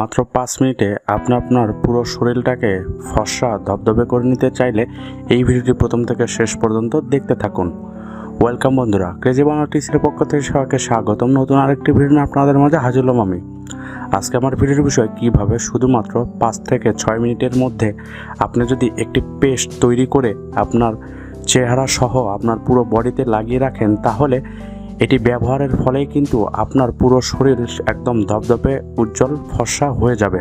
মাত্র পাঁচ মিনিটে আপনি আপনার পুরো শরীরটাকে ফর্সা ধবধবে করে নিতে চাইলে এই ভিডিওটি প্রথম থেকে শেষ পর্যন্ত দেখতে থাকুন। ওয়েলকাম বন্ধুরা, ক্রেজি বাংলা টিসির পক্ষ থেকে সবাইকে স্বাগতম। নতুন আরেকটি ভিডিও আপনাদের মাঝে হাজির হলাম আমি। আজকে আমার ভিডিওর বিষয়, কীভাবে শুধুমাত্র পাঁচ থেকে ছয় মিনিটের মধ্যে আপনি যদি একটি পেস্ট তৈরি করে আপনার চেহারা সহ আপনার পুরো বডিতে লাগিয়ে রাখেন, তাহলে এটি ব্যবহারের ফলেই কিন্তু আপনার পুরো শরীর একদম ধপধপে উজ্জ্বল, ফর্সা হয়ে যাবে।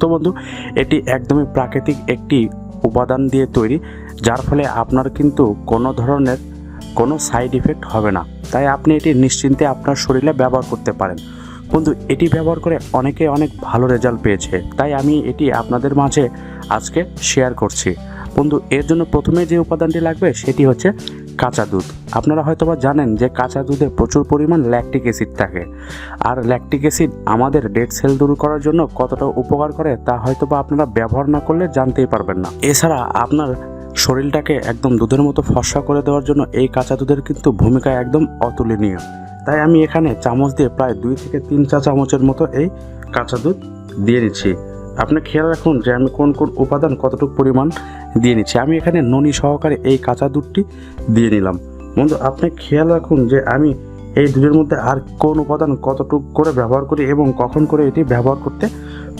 তো বন্ধু, এটি একদমই প্রাকৃতিক একটি উপাদান দিয়ে তৈরি, যার ফলে আপনার কিন্তু কোনো ধরনের কোনো সাইড ইফেক্ট হবে না। তাই আপনি এটি নিশ্চিন্তে আপনার শরীরে ব্যবহার করতে পারেন। বন্ধু, এটি ব্যবহার করে অনেকে অনেক ভালো রেজাল্ট পেয়েছে। তাই আমি এটি আপনাদের মাঝে আজকে শেয়ার করছি। বন্ধু, এর জন্য প্রথমে যে উপাদানটি লাগবে, সেটি হচ্ছে কাঁচা দুধ। আপনারা হয়তোবা জানেন যে কাঁচা দুধে প্রচুর পরিমাণ ল্যাকটিক অ্যাসিড থাকে। আর ল্যাকটিক অ্যাসিড আমাদের ডেড সেল দূর করার জন্য কতটা উপকার করে তা হয়তোবা আপনারা ব্যবহার না করলে জানতেই পারবেন না। এছাড়া আপনার শরীরটাকে একদম দুধের মতো ফর্সা করে দেওয়ার জন্য এই কাঁচা দুধের কিন্তু ভূমিকা একদম অতুলনীয়। তাই আমি এখানে চামচ দিয়ে প্রায় দুই থেকে তিন চা চামচের মতো এই কাঁচা দুধ দিয়ে নিচ্ছি। আপনি খেয়াল রাখুন যে আমি কোন কোন উপাদান কতটুকু পরিমাণ দিয়ে নিচ্ছি। আমি এখানে ননি সহকারে এই কাঁচা দুধটি দিয়ে নিলাম। বন্ধু, আপনি খেয়াল রাখুন যে আমি এই দুধের মধ্যে আর কোন উপাদান কতটুকু করে ব্যবহার করি এবং কখন করে এটি ব্যবহার করতে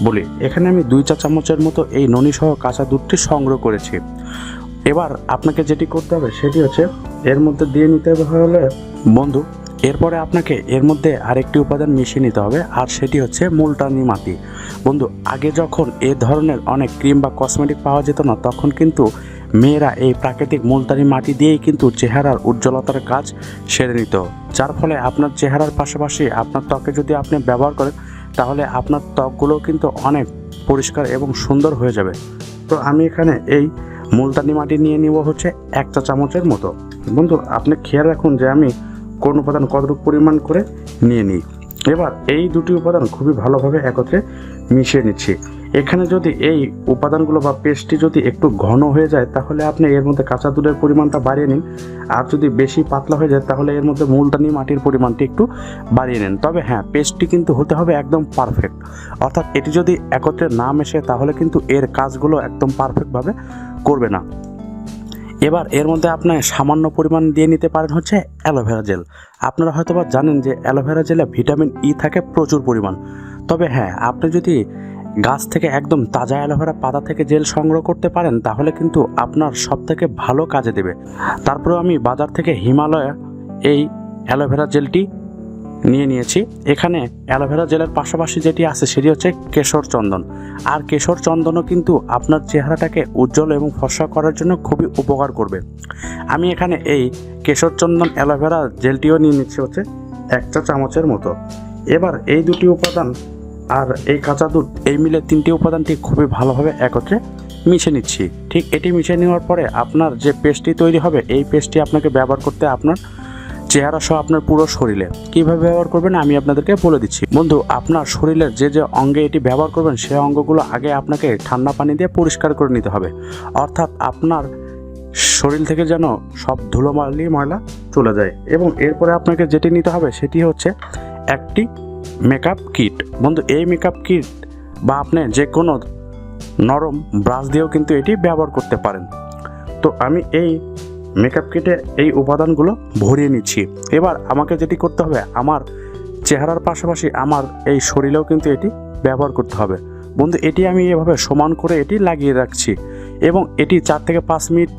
বলি। এখানে আমি দুই চা চামচের মতো এই ননি সহ কাঁচা দুধটি সংগ্রহ করেছি। এবার আপনাকে যেটি করতে হবে সেটি হচ্ছে এর মধ্যে দিয়ে নিতে হলে, বন্ধু এরপরে আপনাকে এর মধ্যে আরেকটি উপাদান মিশিয়ে নিতে হবে, আর সেটি হচ্ছে মুলটানি মাটি। বন্ধু, আগে যখন এ ধরনের অনেক ক্রিম বা কসমেটিক পাওয়া যেত না, তখন কিন্তু মেয়েরা এই প্রাকৃতিক মুলতানি মাটি দিয়েই কিন্তু চেহারার উজ্জ্বলতার কাজ সেরে নিত। যার ফলে আপনার চেহারার পাশাপাশি আপনার ত্বকে যদি আপনি ব্যবহার করেন, তাহলে আপনার ত্বকগুলো কিন্তু অনেক পরিষ্কার এবং সুন্দর হয়ে যাবে। তো আমি এখানে এই মুলতানি মাটি নিয়ে নিব হচ্ছে এক চা চামচের মতো। বন্ধু, আপনি খেয়াল রাখুন যে আমি কোন উপাদান কতটুকু পরিমাণ করে নিয়ে নিই। এবার এই দুটি উপাদান খুবই ভালোভাবে একত্রে মিশিয়ে নিচ্ছি। এখানে যদি এই উপাদানগুলো বা পেস্টটি যদি একটু ঘন হয়ে যায়, তাহলে আপনি এর মধ্যে কাঁচা দুধের পরিমাণটা বাড়িয়ে নিন। আর যদি বেশি পাতলা হয়ে যায়, তাহলে এর মধ্যে মূলতানি মাটির পরিমাণটি একটু বাড়িয়ে নেন। তবে হ্যাঁ পেস্টটি কিন্তু হতে হবে একদম পারফেক্ট অর্থাৎ এটি যদি একত্রে না মেশে, তাহলে কিন্তু এর কাজগুলো একদম পারফেক্টভাবে করবে না। এবার এর মধ্যে আপনার সামান্য পরিমাণ দিয়ে নিতে পারেন হচ্ছে অ্যালোভেরা জেল। আপনারা হয়তোবা জানেন যে অ্যালোভেরা জেলে ভিটামিন ই থাকে প্রচুর পরিমাণ। তবে হ্যাঁ আপনি যদি গাছ থেকে একদম তাজা অ্যালোভেরা পাতা থেকে জেল সংগ্রহ করতে পারেন, তাহলে কিন্তু আপনার সব থেকে ভালো কাজে দেবে। তারপরে আমি বাজার থেকে হিমালয়া এই অ্যালোভেরা জেলটি নিয়ে নিয়েছি। এখানে অ্যালোভেরা জেলের পাশাপাশি যেটি আছে সেটি হচ্ছে কেশর চন্দন। আর কেশর চন্দনও কিন্তু আপনার চেহারাটাকে উজ্জ্বল এবং ফর্সা করার জন্য খুবই উপকার করবে। আমি এখানে এই কেশর চন্দন অ্যালোভেরা জেলটিও নিয়ে নিচ্ছি হচ্ছে এক চা চামচের মতো। এবার এই দুটি উপাদান আর এই কাঁচা দুধ, এই মিলে তিনটি উপাদানটি খুবই ভালোভাবে একত্রে মিশে নিচ্ছি। ঠিক এটি মিশে নেওয়ার পরে আপনার যে পেস্টটি তৈরি হবে, এই পেস্টটি আপনাকে ব্যবহার করতে আপনার চেহারা সহ আপনার পুরো শরীরে। কীভাবে ব্যবহার করবেন আমি আপনাদেরকে বলে দিচ্ছি। বন্ধু, আপনার শরীরের যে যে অঙ্গে এটি ব্যবহার করবেন সেই অঙ্গগুলো আগে আপনাকে ঠান্ডা পানি দিয়ে পরিষ্কার করে নিতে হবে। অর্থাৎ আপনার শরীর থেকে যেন সব ধুলোমালি ময়লা চলে যায় এবং এরপরে আপনাকে যেটি নিতে হবে, সেটি হচ্ছে একটি মেকআপ কিট বন্ধু, এই মেকআপ কিট বা আপনি যে কোনো নরম ব্রাশ দিয়েও কিন্তু এটি ব্যবহার করতে পারেন। তো আমি এই মেকআপ কিটে এই উপাদানগুলো ভরিয়ে নিচ্ছি। এবার আমাকে যেটি করতে হবে, আমার চেহারার পাশাপাশি আমার এই শরীরেও কিন্তু এটি ব্যবহার করতে হবে। বন্ধু, এটি আমি এভাবে সমান করে এটি লাগিয়ে রাখছি এবং এটি চার থেকে পাঁচ মিনিট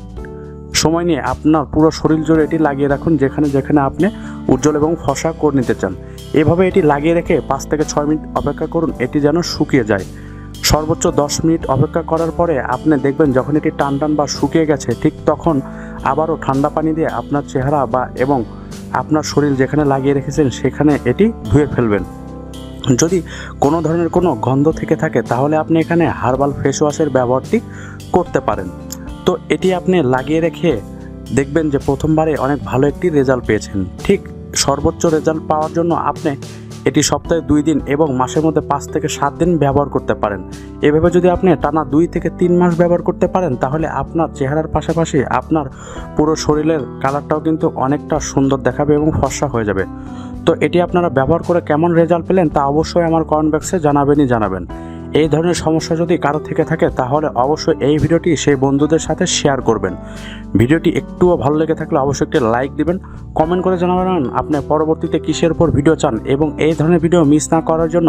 সময় নিয়ে আপনার পুরো শরীর জুড়ে এটি লাগিয়ে রাখুন, যেখানে যেখানে আপনি উজ্জ্বল এবং ফসা করে নিতে চান। এভাবে এটি লাগিয়ে রেখে পাঁচ থেকে ছয় মিনিট অপেক্ষা করুন, এটি যেন শুকিয়ে যায়। সর্বোচ্চ দশ মিনিট অপেক্ষা করার পরে আপনি দেখবেন যখন এটি টান টান বা শুকিয়ে গেছে, ঠিক তখন আবারও ঠান্ডা পানি দিয়ে আপনার চেহারা বা এবং আপনার শরীর যেখানে লাগিয়ে রেখেছেন সেখানে এটি ধুয়ে ফেলবেন। যদি কোনো ধরনের কোনো গন্ধ থেকে থাকে, তাহলে আপনি এখানে হার্বাল ফেস ওয়াশের ব্যবহারটি করতে পারেন। তো এটি আপনি লাগিয়ে রেখে দেখবেন যে প্রথমবারে অনেক ভালো একটি রেজাল্ট পেয়েছেন। ঠিক সর্বোচ্চ রেজাল্ট পাওয়ার জন্য আপনি এটি সপ্তাহে দুই দিন এবং মাসের মধ্যে পাঁচ থেকে সাত দিন ব্যবহার করতে পারেন। এভাবে যদি আপনি টানা দুই থেকে তিন মাস ব্যবহার করতে পারেন, তাহলে আপনার চেহারার পাশাপাশি আপনার পুরো শরীরের কালারটাও কিন্তু অনেকটা সুন্দর দেখাবে এবং ফর্সা হয়ে যাবে। তো এটি আপনারা ব্যবহার করে কেমন রেজাল্ট পেলেন তা অবশ্যই আমার কমেন্ট বক্সে জানাবেনই জানাবেন। এই ধরনের সমস্যা যদি কারও থেকে থাকে, তাহলে অবশ্যই এই ভিডিওটি সেই বন্ধুদের সাথে শেয়ার করবেন। ভিডিওটি একটুও ভালো লেগে থাকলে অবশ্যই একটি লাইক দিবেন। কমেন্ট করে জানাবেন আপনি পরবর্তীতে কিসের উপর ভিডিও চান এবং এই ধরনের ভিডিও মিস না করার জন্য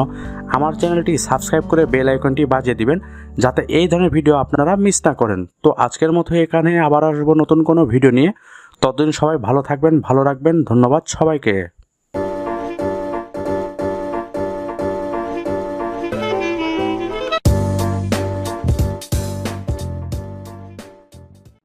আমার চ্যানেলটি সাবস্ক্রাইব করে বেল আইকনটি বাজিয়ে দিবেন, যাতে এই ধরনের ভিডিও আপনারা মিস না করেন। তো আজকের মতো এখানে আবার আসব নতুন কোনো ভিডিও নিয়ে। ততদিন সবাই ভালো থাকবেন, ভালো রাখবেন, ধন্যবাদ সবাইকে।